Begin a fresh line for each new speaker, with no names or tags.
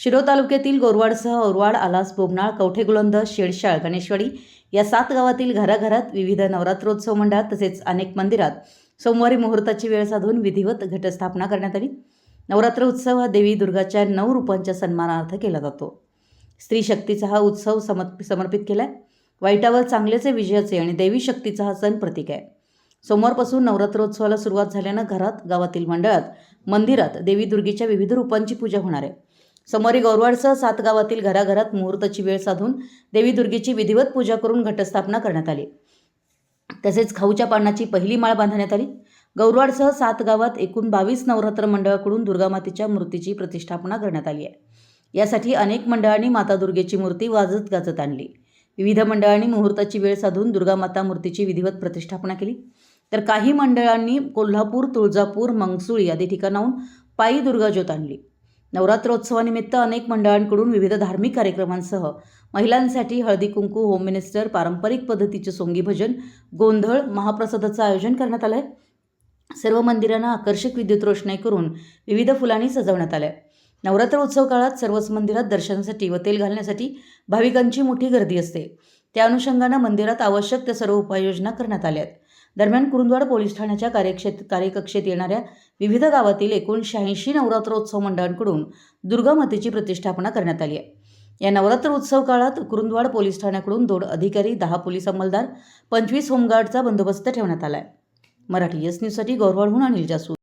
शिरो तालुक्यातील गोरवाडसह औरवाड आलास बोबनाळ गोलंद शेडशाळ गणेशवाडी या सात गावातील घराघरात विविध नवरात्रोत्सव मंडळात तसेच अनेक मंदिरात सोमवारी मुहूर्ताची वेळ साधून विधिवत घटस्थापना करण्यात आली. नवरात्र उत्सव हा देवी दुर्गाच्या नऊ रूपांच्या सन्मानार्थ केला जातो. स्त्री शक्तीचा हा उत्सव समर्प समर्पित केला आहे वाईटावर चांगल्याचे विजयाचे आणि देवी शक्तीचा हा सण प्रतीक आहे. सोमवारपासून नवरात्रोत्सवाला सुरुवात झाल्यानं घरात गावातील मंडळात मंदिरात देवी दुर्गेच्या विविध रूपांची पूजा होणार आहे. सोमवारी गौरवाडसह सात गावातील घराघरात मुहूर्ताची वेळ साधून देवी दुर्गेची विधिवत पूजा करून घटस्थापना करण्यात आली. तसेच खाऊच्या पानाची पहिली माळ बांधण्यात आली. गौरवाडसह सात गावात एकूण बावीस नवरात्र मंडळाकडून दुर्गामातेच्या मूर्तीची प्रतिष्ठापना करण्यात आली आहे. यासाठी अनेक मंडळांनी माता दुर्गेची मूर्ती वाजत गाजत आणली. विविध मंडळांनी मुहूर्ताची वेळ साधून दुर्गामाता मूर्तीची विधिवत प्रतिष्ठापना केली. तर काही मंडळांनी कोल्हापूर तुळजापूर मंगसुळी आदी ठिकाणाहून पायी दुर्गाज्योत आणली. नवरात्रोत्सवानिमित्त अनेक मंडळांकडून विविध धार्मिक कार्यक्रमांसह महिलांसाठी हळदी कुंकू होम मिनिस्टर पारंपरिक पद्धतीचे सोंगी भजन गोंधळ महाप्रसादाचं आयोजन करण्यात आलं आहे सर्व मंदिरांना आकर्षक विद्युत रोषणाई करून विविध फुलांनी सजवण्यात आलं आहे नवरात्र उत्सव काळात सर्वच मंदिरात दर्शनासाठी व तेल घालण्यासाठी भाविकांची मोठी गर्दी असते. त्या अनुषंगानं मंदिरात आवश्यक त्या सर्व उपाययोजना करण्यात आल्या आहेत दरम्यान कुरुंदवाड पोलीस ठाण्याच्या कार्यक्षेत कार्यकक्षेत येणाऱ्या विविध गावातील एकूण शहाऐंशी नवरात्रोत्सव मंडळांकडून दुर्गामातेची प्रतिष्ठापना करण्यात आली आहे. या नवरात्र उत्सव काळात कुरुंदवाड पोलीस ठाण्याकडून दोन अधिकारी दहा पोलीस अंमलदार पंचवीस होमगार्डचा बंदोबस्त ठेवण्यात आला आहे मराठी एस न्यूजसाठी गौरवाडहून अनिल जासूद